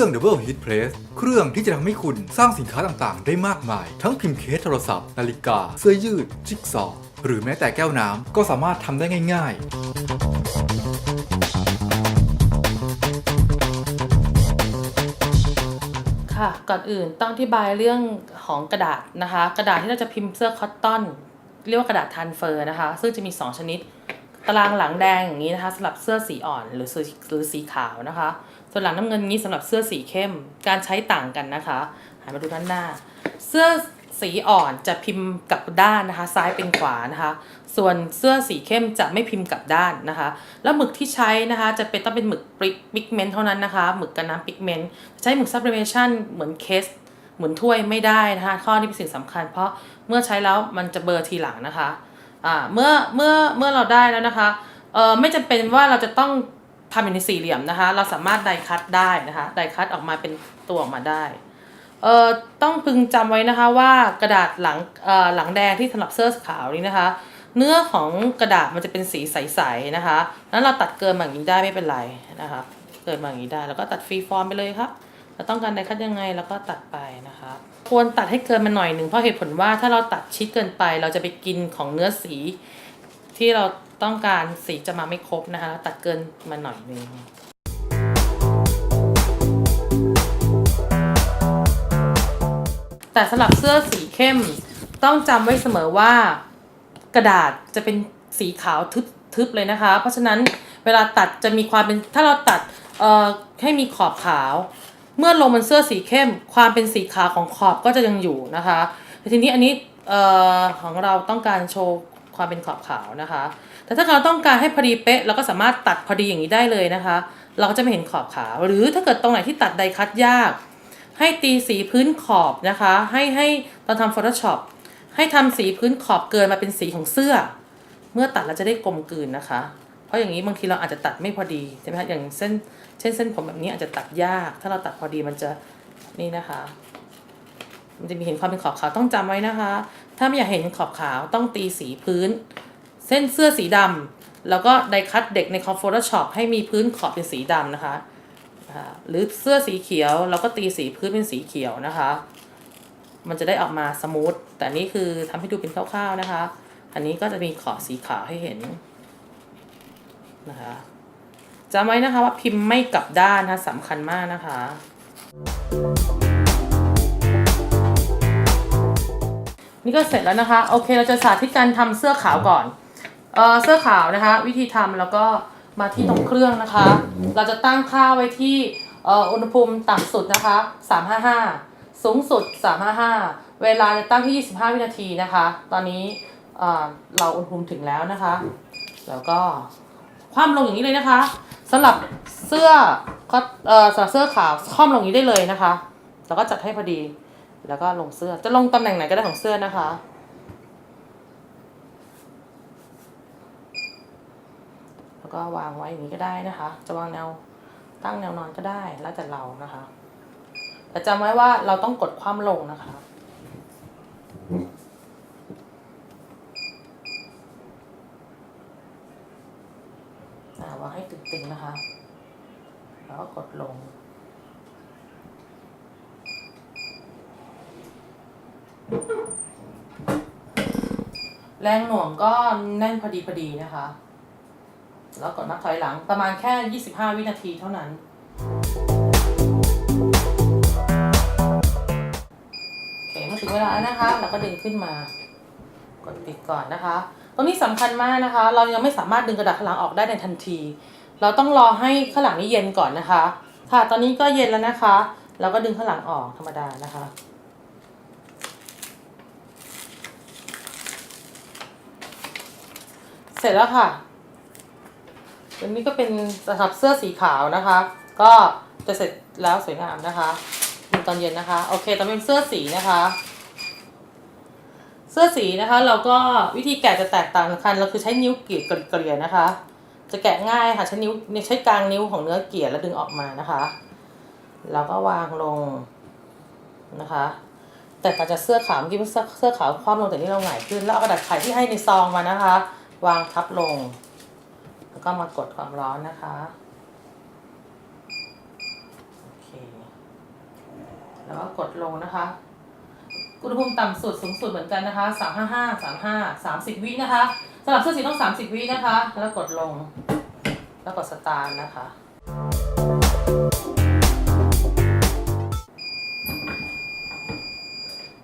รื่อง Double Hit Press เครื่องที่จะทำให้คุณสร้างสินค้าต่างๆ ได้มากมาย ทั้งพิมพ์เคสโทรศัพท์ นาฬิกา เสื้อยืด จิ๊กซอว์หรือแม้แต่แก้วน้ำก็สามารถทำได้ง่ายๆค่ะก่อนอื่นต้องอธิบายเรื่องของกระดาษนะคะ กระดาษที่เราจะพิมพ์เสื้อคอตตอน เรียกว่ากระดาษทันเฟอร์นะคะ ซึ่งจะมี 2 ชนิด ตารางหลังแดงอย่างนี้นะคะสำหรับเสื้อสีอ่อนหรือสีหรือสีขาวนะคะ ส่วนหลังน้ำเงินนี้สำหรับเสื้อสีเข้ม การใช้ต่างกันนะคะหันมาดูด้านหน้า เสื้อสีอ่อนจะพิมพ์กลับด้านนะคะ ซ้ายเป็นขวานะคะ ส่วนเสื้อสีเข้มจะไม่พิมพ์กลับด้านนะคะ แล้วหมึกที่ใช้นะคะจะเป็นต้องเป็นหมึกปิกเมนต์เท่านั้นนะคะ หมึกกันน้ำปิกเมนต์ใช้หมึกซับลิเมชันเหมือนเคสเหมือนถ้วยไม่ได้นะคะ ข้อนี้เป็นสิ่งสำคัญ เพราะเมื่อใช้แล้วมันจะเบลอทีหลังนะคะอ่าเมื่อเมื่อเมื่อเราได้แล้วนะคะเออไม่จำเป็นว่าเราจะต้อง ทำอยู่ในสี่เหลี่ยมนะคะ เราสามารถไดคัตได้นะคะไดคัตออกมาเป็นตัวออกมาได้เอ่อต้องพึงจำไว้นะคะว่ากระดาษหลังเอ่อหลังแดงที่สำหรับเสื้อขาวนี้นะคะ เนื้อของกระดาษมันจะเป็นสีใสๆนะคะนั้นเราตัดเกินมาอย่างนี้ได้ไม่เป็นไรนะคะเกินมาอย่างนี้ได้แล้วก็ตัดฟรีฟอร์มไปเลยครับเราต้องการไดคัตยังไงเราก็ตัดไปนะคะควรตัดให้เกินมาหน่อยหนึ่งเพราะเหตุผลว่าถ้าเราตัดชิดเกินไป เราจะไปกินของเนื้อสีที่เรา ต้องการสีจะมาไม่ครบนะคะ ตัดเกินมาหน่อยนึงแต่สำหรับเสื้อสีเข้มต้องจำไว้เสมอว่ากระดาษจะเป็นสีขาวทึบทึบเลยนะคะ เพราะฉะนั้นเวลาตัดจะมีความเป็นถ้าเราตัดเอ่อให้มีขอบขาว เมื่อลงบนเสื้อสีเข้ม ความเป็นสีขาวของขอบก็จะยังอยู่นะคะแต่ทีนี้อันนี้เอ่อของเราต้องการโชว์ ความเป็นขอบขาวนะคะ แต่ถ้าเราต้องการให้พอดีเป๊ะเราก็สามารถตัดพอดีอย่างนี้ได้เลยนะคะ เราก็จะไม่เห็นขอบขาว หรือถ้าเกิดตรงไหนที่ตัดไดคัตยาก ให้ตีสีพื้นขอบนะคะ ให้ให้ตอนทำ Photoshop ให้ทำสีพื้นขอบเกินมาเป็นสีของเสื้อ เมื่อตัดเราจะได้กลมกลืนนะคะ เพราะอย่างนี้บางทีเราอาจจะตัดไม่พอดีใช่ไหมคะอย่างเส้นเช่นเส้นผมแบบนี้อาจจะตัดยาก ถ้าเราตัดพอดีมันจะนี่นะคะ มันจะมีเห็นความเป็นขอบขาวต้องจำไว้นะคะ ถ้าไม่อยากเห็นขอบขาวต้องตีสีพื้น เส้นเสื้อสีดำแล้วก็ไดคัตเด็กในคอมโฟล์ช็อปให้มีพื้นขอบเป็นสีดำนะคะหรือเสื้อสีเขียวเราก็ตีสีพื้นเป็นสีเขียวนะคะ มันจะได้ออกมาสมูทแต่นี้คือทำให้ดูเป็นคร่าวๆนะคะ อันนี้ก็จะมีขอบสีขาวให้เห็นนะคะจำไว้นะคะว่าพิมพ์ไม่กลับด้านนะะสำคัญมากนะคะ นี่ก็เสร็จแล้วนะคะ โอเคเราจะสาธิตการทำเสื้อขาวก่อน เออเสื้อขาวนะคะ วิธีทำแล้วก็มาที่ตรงเครื่องนะคะ เราจะตั้งค่าไว้ที่เอออุณหภูมิต่ำสุดนะคะ 355 สูงสุด 355 เวลาจะตั้งที่ 25 วินาทีนะคะ ตอนนี้เอ่อเราอุณหภูมิถึงแล้วนะคะ แล้วก็คว่ำลงอย่างนี้เลยนะคะสำหรับเสื้อก็เอ่อสำหรับเสื้อขาวคว่ำลงอย่างนี้ได้เลยนะคะ แล้วก็จัดให้พอดี แล้วก็ลงเสื้อ จะลงตำแหน่งไหนก็ได้ของเสื้อนะคะ แล้วก็วางไว้อย่างนี้ก็ได้นะคะ จะวางแนวตั้งแนวนอนก็ได้แล้วแต่เรานะคะ แต่จำไว้ว่าเราต้องกดคว่ำลงนะคะ วางให้ตึงๆนะคะ แล้วก็กดลง แรงหน่วงก็แน่นพอดีพอดีนะคะ แล้วกดนับถอยหลังประมาณแค่ 25 วินาทีเท่านั้น โอเคเมื่อถึงเวลาแล้วนะคะ เราก็ดึงขึ้นมา กดติดก่อนนะคะ ตรงนี้สำคัญมากนะคะ เรายังไม่สามารถดึงกระดาษข้างหลังออกได้ในทันที เราต้องรอให้ข้างหลังนี้เย็นก่อนนะคะ ค่ะ ตอนนี้ก็เย็นแล้วนะคะ เราก็ดึงข้างหลังออกธรรมดานะคะ เสร็จแล้วค่ะอันนี้ก็เป็นสำหรับเสื้อสีขาวนะคะ ก็จะเสร็จแล้วสวยงามนะคะดูตอนเย็นนะคะ โอเคตอนเป็นเสื้อสีนะคะ เสื้อสีนะคะ เราก็วิธีแกะจะแตกต่างกันเราคือใช้นิ้วเกลี่ยเกลี่ยนะคะ จะแกะง่ายค่ะใช้นิ้วใช้กลางนิ้วของเนื้อเกลี่ยแล้วดึงออกมานะคะแล้วก็วางลงนะคะ แต่การจะเสื้อขาวเมื่อกี้เสื้อเสื้อขาวคว่ำลงแต่นี่เราหงายขึ้นแล้วเอากระดาษไขที่ให้ในซองมานะคะ วางทับลง แล้วก็มากดความร้อนนะคะโอเคแล้วก็กดลงนะคะอุณหภูมิต่ำสุดสูงสุดเหมือนกันนะคะสามห้าห้าสามห้าสามสิบวินะคะสำหรับเสื้อสีต้องสามสิบวินะคะ แล้วกดลง แล้วกดสตาร์ทนะคะ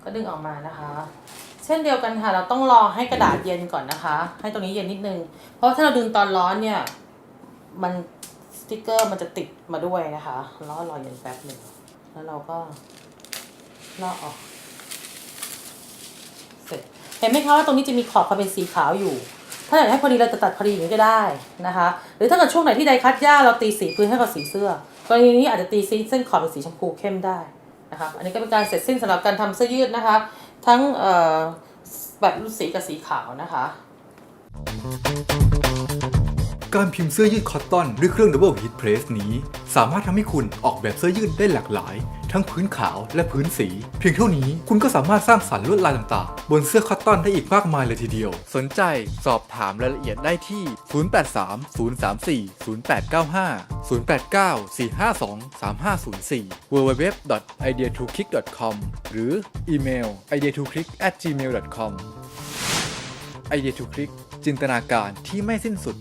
ก็ดึงออกมานะคะ เช่นเดียวกันค่ะ เราต้องรอให้กระดาษเย็นก่อนนะคะ ให้ตรงนี้เย็นนิดนึง เพราะถ้าเราดึงตอนร้อนเนี่ย มันสติกเกอร์มันจะติดมาด้วยนะคะ แล้วรอเย็นแป๊บหนึ่ง แล้วเราก็ลอกออก เสร็จ เห็นไหมคะว่าตรงนี้จะมีขอบความเป็นสีขาวอยู่ ถ้าอยากให้พอดีเราจะตัดพอดีอย่างนี้ก็ได้นะคะ หรือถ้าเกิดช่วงไหนที่ไดคัดหญ้าเราตีสีพื้นให้กับสีเสื้อกรณีนี้อาจจะตีเส้นขอบเป็นสีชมพูเข้มได้นะคะอันนี้ก็เป็นการเสร็จสิ้นสำหรับการทำเสื้อยืดนะคะ ทั้งแบบรูดสีกับสีขาวนะคะ การพิมพ์เสื้อยืดคอตตอนด้วยเครื่อง Double Heat Press นี้ สามารถทำให้คุณออกแบบเสื้อยืดได้หลากหลาย ทั้งพื้นขาวและพื้นสี เพียงเท่านี้คุณก็สามารถสร้างสรรค์ลวดลายต่างๆ บนเสื้อคอตตอนได้อีกมากมายเลยทีเดียว สนใจสอบถามรายละเอียดได้ที่ 083 034 0895 089 452 3504 www.ideatoolkick.com หรืออีเมล ideatoolkick@gmail.com ไอเดียทูคลิกจินตนาการที่ไม่สิ้นสุด